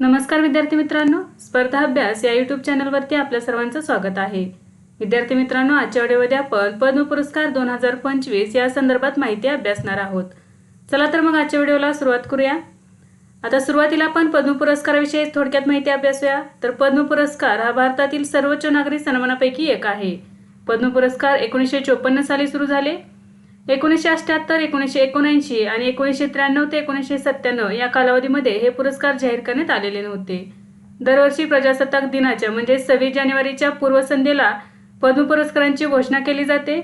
नमस्कार विद्यार्थी मित्रांनो स्पर्धा अभ्यास या यूट्यूब चॅनलवरती आपल्या सर्वांचं स्वागत आहे. विद्यार्थी मित्रांनो आजच्या व्हिडिओमध्ये आपण पद्म पुरस्कार दोन हजार पंचवीस या संदर्भात माहिती अभ्यासणार आहोत. चला तर मग आजच्या व्हिडिओला सुरुवात करूया. आता सुरुवातीला आपण पद्म पुरस्काराविषयी थोडक्यात माहिती अभ्यासूया. तर पद्म पुरस्कार हा भारतातील सर्वोच्च नागरी सन्मानापैकी एक आहे. पद्म पुरस्कार एकोणीसशे चोपन्न साली सुरू झाले. एकोणीसशे अठ्ठ्याहत्तर एकोणीसशे एकोणऐंशी आणि एकोणीसशे त्र्याण्णव ते एकोणीसशे सत्त्याण्णव या कालावधीमध्ये हे पुरस्कार जाहीर करण्यात आलेले नव्हते. दरवर्षी प्रजासत्ताक दिनाच्या म्हणजे सव्वीस जानेवारीच्या पूर्वसंध्येला पद्म पुरस्कारांची घोषणा केली जाते.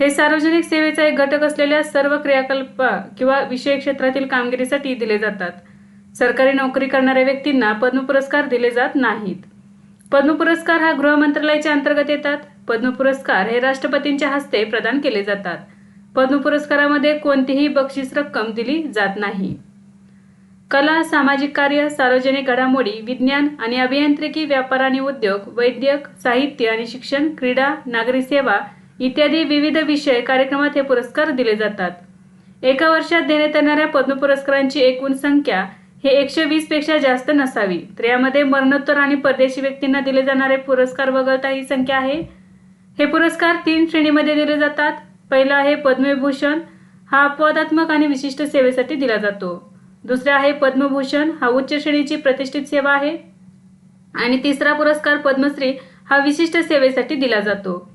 हे सार्वजनिक सेवेचा एक घटक असलेल्या सर्व क्रियाकल्प किंवा विषय क्षेत्रातील कामगिरीसाठी दिले जातात. सरकारी नोकरी करणाऱ्या व्यक्तींना पद्म पुरस्कार दिले जात नाहीत. पद्म पुरस्कार हा गृह मंत्रालयाच्या अंतर्गत येतात. पद्म पुरस्कार हे राष्ट्रपतींच्या हस्ते प्रदान केले जातात. पद्म पुरस्कारामध्ये कोणतीही बक्षीस रक्कम दिली जात नाही. कला सामाजिक कार्य सार्वजनिक घडामोडी विज्ञान आणि अभियांत्रिकी व्यापार आणि उद्योग वैद्यक साहित्य आणि शिक्षण क्रीडा नागरी सेवा इत्यादी विविध विषय कार्यक्रमात हे पुरस्कार दिले जातात. एका वर्षात देण्यात येणाऱ्या पद्म पुरस्कारांची एकूण संख्या हे एकशे वीसपेक्षा जास्त नसावी तर यामध्ये मरणोत्तर आणि परदेशी व्यक्तींना दिले जाणारे पुरस्कार वगळता ही संख्या आहे. हे पुरस्कार तीन श्रेणीमध्ये दिले जातात. पहिला आहे पद्मविभूषण. हा अपवादात्मक आणि विशिष्ट सेवेसाठी दिला जातो. दुसरा आहे पद्मभूषण. हा उच्च श्रेणीची प्रतिष्ठित सेवा आहे. आणि तिसरा पुरस्कार पद्मश्री. हा विशिष्ट सेवेसाठी दिला जातो.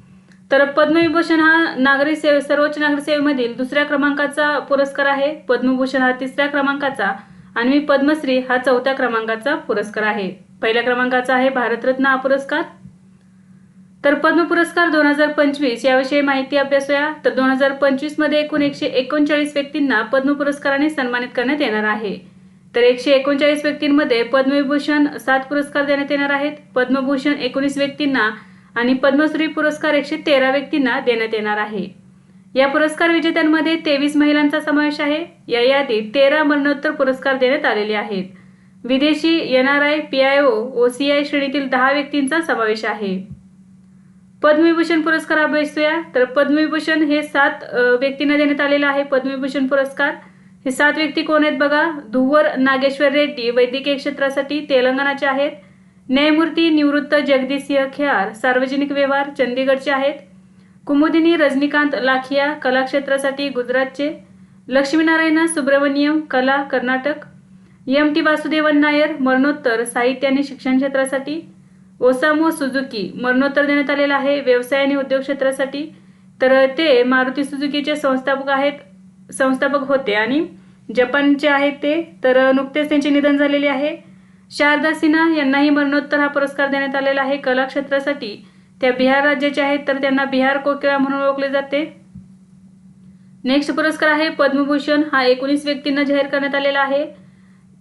तर पद्मविभूषण हा नागरी सेवे सर्वोच्च नागरी सेवेमधील दुसऱ्या क्रमांकाचा पुरस्कार आहे. पद्मभूषण हा तिसऱ्या क्रमांकाचा आणि पद्मश्री हा चौथ्या क्रमांकाचा पुरस्कार आहे. पहिल्या क्रमांकाचा आहे भारतरत्न हा पुरस्कार. तर पद्म पुरस्कार दोन हजार पंचवीस याविषयी माहिती अभ्यासूया तर दोन हजार पंचवीसमध्ये एकूण एकशे एकोणचाळीस व्यक्तींना पद्म पुरस्काराने सन्मानित करण्यात येणार आहे. तर एकशे एकोणचाळीस व्यक्तींमध्ये पद्मविभूषण सात पुरस्कार देण्यात येणार आहेत. पद्मभूषण एकोणीस व्यक्तींना आणि पद्मश्री पुरस्कार एकशे तेरा व्यक्तींना देण्यात येणार आहे. या पुरस्कार विजेत्यांमध्ये तेवीस महिलांचा समावेश आहे. या यादीत तेरा मरणोत्तर पुरस्कार देण्यात आलेले आहेत. विदेशी N R I P I O O C I श्रेणीतील दहा व्यक्तींचा समावेश आहे. पद्मविभूषण पुरस्कार अभ्यासूया तर पद्मविभूषण हे सात व्यक्तींना देण्यात आलेला आहे पद्मविभूषण पुरस्कार. हे सात व्यक्ती कोण आहेत बघा? धुवर नागेश्वर रेड्डी वैद्यकीय क्षेत्रासाठी तेलंगणाचे आहेत. न्यायमूर्ती निवृत्त जगदीशसिंह खेआर सार्वजनिक व्यवहार चंदीगडचे आहेत. कुमुदिनी रजनीकांत लाखिया कला क्षेत्रासाठी गुजरातचे. लक्ष्मीनारायण सुब्रमण्यम कला कर्नाटक. एम टी वासुदेवन नायर मरणोत्तर साहित्य आणि शिक्षण क्षेत्रासाठी. ओसामो सुझुकी मरणोत्तर देण्यात आलेला आहे. व्यवसाय आणि उद्योग क्षेत्रासाठी तर ते मारुती सुझुकीचे संस्थापक आहेत संस्थापक होते. आणि जपानचे आहेत ते तर नुकतेच त्यांचे निधन झालेले आहे. शारदा सिन्हा यांनाही मरणोत्तर हा पुरस्कार देण्यात आलेला आहे. कला क्षेत्रासाठी त्या बिहार राज्याचे आहेत तर त्यांना बिहार कोकिळा म्हणून ओळखले जाते. नेक्स्ट पुरस्कार आहे पद्मभूषण हा एकोणीस व्यक्तींना जाहीर करण्यात आलेला आहे.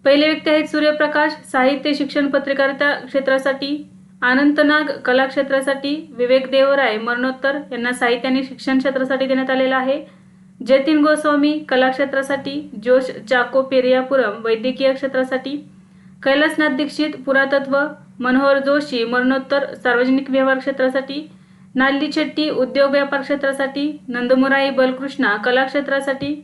पहिले व्यक्ती आहेत सूर्यप्रकाश साहित्य शिक्षण पत्रकारिता क्षेत्रासाठी. अनंतनाग कलाक्षेत्रासाठी विवेक देवराय मरणोत्तर यांना साहित्य आणि शिक्षण क्षेत्रासाठी देण्यात आलेला आहे. जतीन गोस्वामी कलाक्षेत्रासाठी जोश चाको पेरियापुरम वैद्यकीय क्षेत्रासाठी कैलासनाथ दीक्षित पुरातत्व मनोहर जोशी मरणोत्तर सार्वजनिक व्यवहार क्षेत्रासाठी नाल्ली शेट्टी उद्योग व्यापार क्षेत्रासाठी नंदमुराई बलकृष्णा कलाक्षेत्रासाठी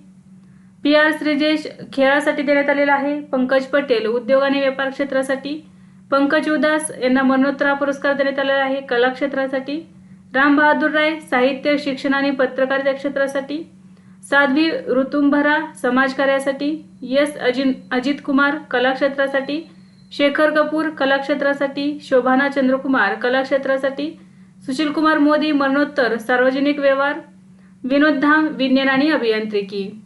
पी आर श्रीजेश खेळासाठी देण्यात आलेला आहे. पंकज पटेल उद्योग आणि व्यापार क्षेत्रासाठी पंकज उदास यांना मरणोत्तरा पुरस्कार देण्यात आलेला आहे. कला क्षेत्रासाठी. राम बहादूर राय साहित्य शिक्षण आणि पत्रकारिता क्षेत्रासाठी. साध्वी ऋतुंभरा समाजकार्यासाठी यस अजिन अजित कुमार कलाक्षेत्रासाठी शेखर कपूर कलाक्षेत्रासाठी शोभाना चंद्रकुमार कलाक्षेत्रासाठी सुशीलकुमार मोदी मरणोत्तर सार्वजनिक व्यवहार. विनोद धाम विज्ञान आणि अभियांत्रिकी.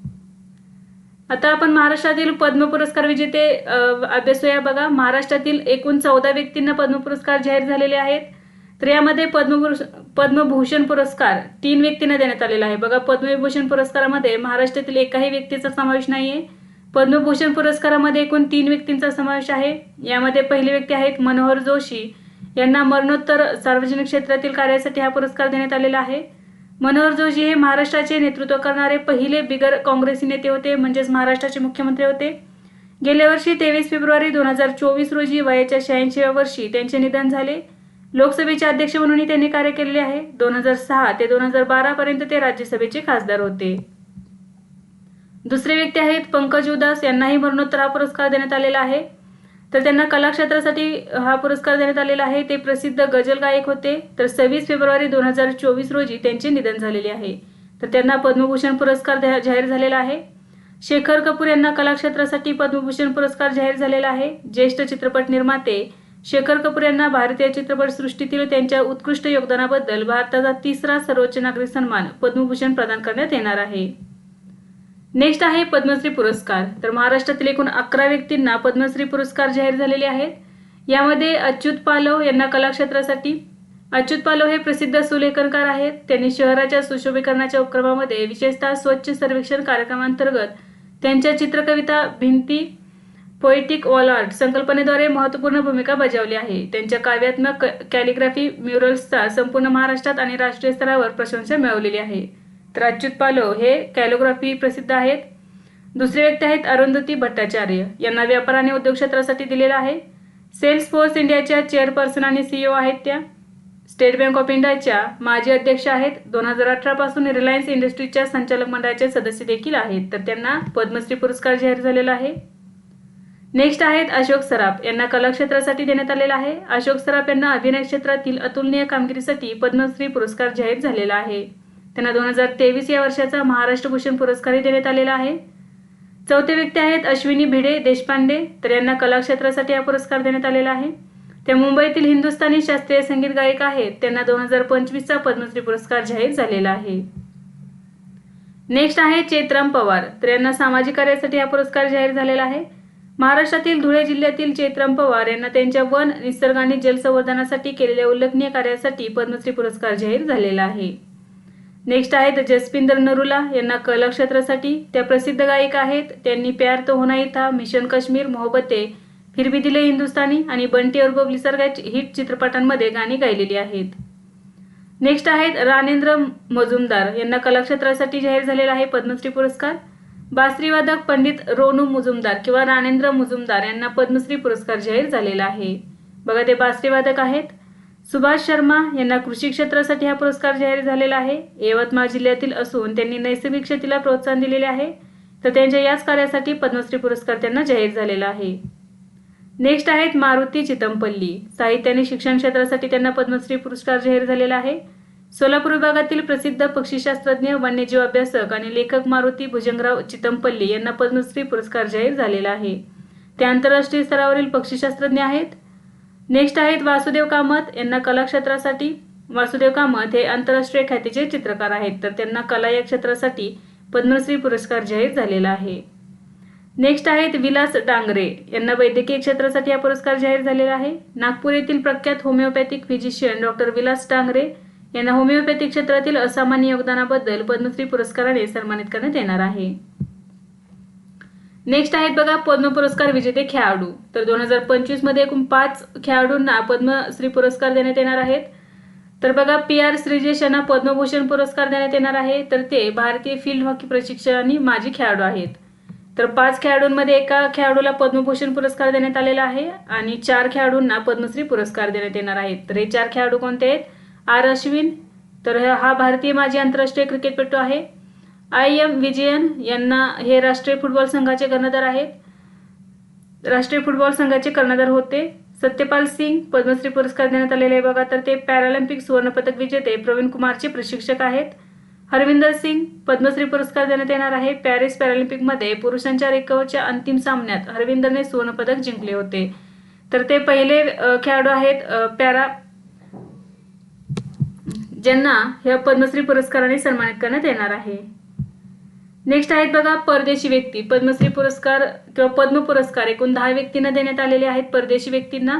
आता आपण महाराष्ट्रातील पद्म पुरस्कार विजेते अभ्यासूया बघा. महाराष्ट्रातील एकूण चौदा व्यक्तींना पद्म पुरस्कार जाहीर झालेले आहेत. तर यामध्ये पद्म पद्मभूषण पुरस्कार तीन व्यक्तींना देण्यात आलेला आहे. बघा पद्मविभूषण पुरस्कारामध्ये महाराष्ट्रातील एकाही व्यक्तीचा समावेश नाहीये. पद्मभूषण पुरस्कारामध्ये एकूण तीन व्यक्तींचा समावेश आहे. यामध्ये पहिली व्यक्ती आहेत मनोहर जोशी. यांना मरणोत्तर सार्वजनिक क्षेत्रातील कार्यासाठी हा पुरस्कार देण्यात आलेला आहे. मनोहर जोशी हे महाराष्ट्राचे नेतृत्व करणारे पहिले बिगर काँग्रेसी नेते होते म्हणजेच महाराष्ट्राचे मुख्यमंत्री होते. गेल्या वर्षी तेवीस फेब्रुवारी दोन हजार चोवीस रोजी वयाच्या शहाऐंशीव्या वर्षी त्यांचे निधन झाले. लोकसभेचे अध्यक्ष म्हणूनही त्यांनी कार्य केलेले आहे. दोन हजार सहा ते दोन हजार बारा पर्यंत ते राज्यसभेचे खासदार होते. दुसरे व्यक्ती आहेत पंकज उदास. यांनाही मरणोत्तर हा पुरस्कार देण्यात आलेला आहे. तर त्यांना कलाक्षेत्रासाठी हा पुरस्कार देण्यात आलेला आहे. ते प्रसिद्ध गजल गायक होते. तर सव्वीस फेब्रुवारी दोन हजार चोवीस रोजी त्यांचे निधन झालेले आहे. तर त्यांना पद्मभूषण पुरस्कार जाहीर झालेला आहे. शेखर कपूर यांना कलाक्षेत्रासाठी पद्मभूषण पुरस्कार जाहीर झालेला आहे. ज्येष्ठ चित्रपट निर्माते शेखर कपूर यांना भारतीय चित्रपट सृष्टीतील त्यांच्या उत्कृष्ट योगदानाबद्दल भारताचा तिसरा सर्वोच्च नागरिक सन्मान पद्मभूषण प्रदान करण्यात येणार आहे. नेक्स्ट आहे पद्मश्री पुरस्कार. तर महाराष्ट्रातील एकूण अकरा व्यक्तींना पद्मश्री पुरस्कार जाहीर झालेले आहेत. यामध्ये अच्युत पालव यांना कलाक्षेत्रासाठी. अच्युत पालव हे प्रसिद्ध सुलेखनकार आहेत. त्यांनी शहराच्या सुशोभीकरणाच्या उपक्रमामध्ये विशेषतः स्वच्छ सर्वेक्षण कार्यक्रमांतर्गत त्यांच्या चित्रकविता भिंती पोएटिक वॉल आर्ट संकल्पनेद्वारे महत्त्वपूर्ण भूमिका बजावली आहे. त्यांच्या काव्यात्मक कॅलिग्राफी म्युरल्सचा संपूर्ण महाराष्ट्रात आणि राष्ट्रीय स्तरावर प्रशंसा मिळवलेली आहे. तर अच्युत पालव हे कॅलोग्राफी प्रसिद्ध आहेत. दुसरे व्यक्ती आहेत अरुंधती भट्टाचार्य. यांना व्यापार आणि उद्योग क्षेत्रासाठी दिलेला आहे. सेल्स फोर्स इंडियाच्या चेअरपर्सन आणि सीईओ आहेत त्या. स्टेट बँक ऑफ इंडियाच्या माजी अध्यक्ष आहेत. दोन हजार अठरापासून रिलायन्स इंडस्ट्रीजच्या संचालक मंडळाचे सदस्य देखील आहेत. तर त्यांना पद्मश्री पुरस्कार जाहीर झालेला आहे. नेक्स्ट आहेत अशोक सराफ. यांना कला क्षेत्रासाठी देण्यात आलेला आहे. अशोक सराफ यांना अभिनय क्षेत्रातील अतुलनीय कामगिरीसाठी पद्मश्री पुरस्कार जाहीर झालेला आहे. त्यांना दोन हजार तेवीस या वर्षाचा महाराष्ट्र भूषण पुरस्कारही देण्यात आलेला आहे. चौथे व्यक्ती आहेत अश्विनी भिडे देशपांडे तर यांना कलाक्षेत्रासाठी हा पुरस्कार देण्यात आलेला आहे. त्या मुंबईतील हिंदुस्थानी शास्त्रीय संगीत गायक आहेत. त्यांना दोन हजार पंचवीसचा पद्मश्री पुरस्कार जाहीर झालेला आहे. नेक्स्ट आहे चेतराम पवार तर यांना सामाजिक कार्यासाठी हा पुरस्कार जाहीर झालेला आहे. महाराष्ट्रातील धुळे जिल्ह्यातील चेतराम पवार यांना त्यांच्या वन निसर्ग आणि जलसंवर्धनासाठी केलेल्या उल्लेखनीय कार्यासाठी पद्मश्री पुरस्कार जाहीर झालेला आहे. नेक्स्ट आहेत जसपिंदर नरुला यांना कलक्षेत्रासाठी. त्या प्रसिद्ध गायिका आहेत. त्यांनी प्यार तो होना ही था मिशन काश्मीर मोहब्बते फिर भी दिले हिंदुस्तानी आणि बंटी और बबली सारख्या हिट चित्रपटांमध्ये गाणी गायलेली आहेत. नेक्स्ट आहेत राणेंद्र मजुमदार. यांना कलाक्षेत्रासाठी जाहीर झालेला आहे पद्मश्री पुरस्कार. बासरीवादक पंडित रोनू मुजुमदार किंवा राणेंद्र मुजुमदार यांना पद्मश्री पुरस्कार जाहीर झालेला आहे. बघा ते बासरीवादक आहेत. सुभाष शर्मा यांना कृषी क्षेत्रासाठी हा पुरस्कार जाहीर झालेला आहे. यवतमाळ जिल्ह्यातील असून त्यांनी नैसर्गिक शेतीला प्रोत्साहन दिलेले आहे. तर त्यांच्या याच कार्यासाठी पद्मश्री पुरस्कार त्यांना जाहीर झालेला आहे. नेक्स्ट आहेत मारुती चितमपल्ली. साहित्य आणि शिक्षण क्षेत्रासाठी त्यांना पद्मश्री पुरस्कार जाहीर झालेला आहे. सोलापूर विभागातील प्रसिद्ध पक्षीशास्त्रज्ञ वन्यजीव अभ्यासक आणि लेखक मारुती भुजंगराव चितमपल्ली यांना पद्मश्री पुरस्कार जाहीर झालेला आहे. ते आंतरराष्ट्रीय स्तरावरील पक्षीशास्त्रज्ञ आहेत. नेक्स्ट आहेत वासुदेव कामत. यांना कलाक्षेत्रासाठी वासुदेव कामत हे आंतरराष्ट्रीय ख्यातीचे चित्रकार आहेत. तर त्यांना कला या क्षेत्रासाठी पद्मश्री पुरस्कार जाहीर झालेला आहे. नेक्स्ट आहेत विलास डांगरे. यांना वैद्यकीय क्षेत्रासाठी हा पुरस्कार जाहीर झालेला आहे. नागपूर येथील प्रख्यात homeopathic physician doctor Vilas Dangre यांना होमिओपॅथिक क्षेत्रातील असामान्य योगदानाबद्दल पद्मश्री पुरस्काराने सन्मानित करण्यात येणार आहे. नेक्स्ट आहेत बघा पद्म पुरस्कार विजेते खेळाडू. तर दोन हजार पंचवीसमध्ये एकूण पाच खेळाडूंना पद्मश्री पुरस्कार देण्यात येणार आहेत. तर बघा पी आर श्रीजेश यांना पद्मभूषण पुरस्कार देण्यात येणार आहे. तर ते भारतीय फील्ड हॉकी प्रशिक्षक आणि माजी खेळाडू आहेत. तर पाच खेळाडूंमध्ये एका खेळाडूला पद्मभूषण पुरस्कार देण्यात आलेला आहे आणि चार खेळाडूंना पद्मश्री पुरस्कार देण्यात येणार आहेत. तर हे चार खेळाडू कोणते आहेत? आर अश्विन. तर हा भारतीय माजी आंतरराष्ट्रीय क्रिकेटपटू आहे. आय एम विजयन यांना हे राष्ट्रीय फुटबॉल संघाचे कर्णधार आहेत. राष्ट्रीय फुटबॉल संघाचे कर्णधार होते. सत्यपाल सिंग पद्मश्री पुरस्कार देण्यात आलेले आहे बघा तर ते पॅरालिम्पिक सुवर्णपदक विजेते प्रवीण कुमारचे प्रशिक्षक आहेत. हरविंदर सिंग पद्मश्री पुरस्कार देण्यात येणार आहे. पॅरिस पॅरालिम्पिकमध्ये पुरुषांच्या रिकव्हच्या अंतिम सामन्यात हरविंदरने सुवर्णपदक जिंकले होते. तर ते पहिले खेळाडू आहेत पॅरा ज्यांना ह्या पद्मश्री पुरस्काराने सन्मानित करण्यात येणार आहे. नेक्स्ट आहेत बघा परदेशी व्यक्ती. पद्मश्री पुरस्कार किंवा पद्म पुरस्कार एकूण दहा व्यक्तींना देण्यात आलेले आहेत परदेशी व्यक्तींना.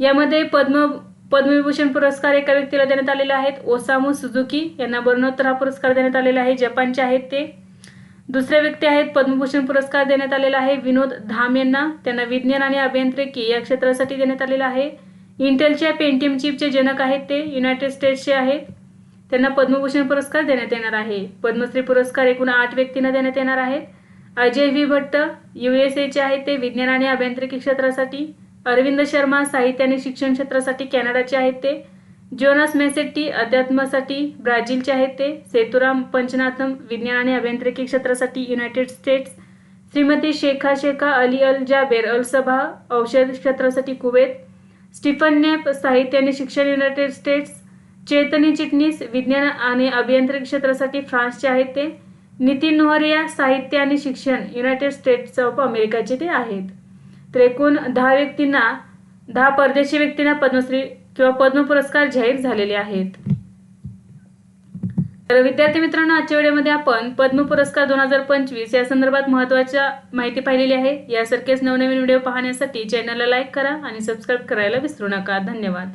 यामध्ये पद्म पद्मविभूषण पुरस्कार एका व्यक्तीला देण्यात आलेले आहेत. ओसामू सुझुकी यांना मरणोत्तर हा पुरस्कार देण्यात आलेला आहे. जपानचे आहेत ते. दुसऱ्या व्यक्ती आहेत पद्मभूषण पुरस्कार देण्यात आलेला आहे विनोद धाम यांना. त्यांना विज्ञान आणि अभियांत्रिकी या क्षेत्रासाठी देण्यात आलेला आहे. इंटेलच्या पेंटियम चिपचे जनक आहेत ते. युनायटेड स्टेट्सचे आहेत. त्यांना पद्मभूषण पुरस्कार देण्यात येणार आहे. पद्मश्री पुरस्कार एकूण आठ व्यक्तींना देण्यात येणार आहेत. Ajay V. Bhatt U S एचे आहेत ते विज्ञान आणि अभियांत्रिकी क्षेत्रासाठी अरविंद शर्मा साहित्य आणि शिक्षण क्षेत्रासाठी कॅनडाचे आहेत ते जोनास मेसेट्टी अध्यात्मासाठी ब्राझीलचे आहेत ते सेतुराम पंचनाथम विज्ञान आणि अभियांत्रिकी क्षेत्रासाठी United States Shrimati Sheikha Sheikha Ali Al Jaber Al Sabah औषध क्षेत्रासाठी कुवेत स्टीफन नेप साहित्य आणि शिक्षण युनायटेड स्टेट्स चेतनी चिटणीस विज्ञान आणि अभियांत्रिकी क्षेत्रासाठी फ्रान्सचे आहेत ते. नितीन नोहरिया साहित्य आणि शिक्षण युनायटेड स्टेट्स ऑफ अमेरिकाचे ते आहेत. तर एकूण दहा व्यक्तींना दहा परदेशी व्यक्तींना पद्मश्री किंवा पद्म पुरस्कार जाहीर झालेले आहेत. तर विद्यार्थी मित्रांनो आजच्या व्हिडिओमध्ये आपण पद्म पुरस्कार दोन हजार पंचवीस या संदर्भात महत्त्वाच्या माहिती पाहिलेली आहे. यासारखेच नवनवीन व्हिडिओ पाहण्यासाठी चॅनलला लाईक करा आणि सबस्क्राईब करायला विसरू नका. धन्यवाद.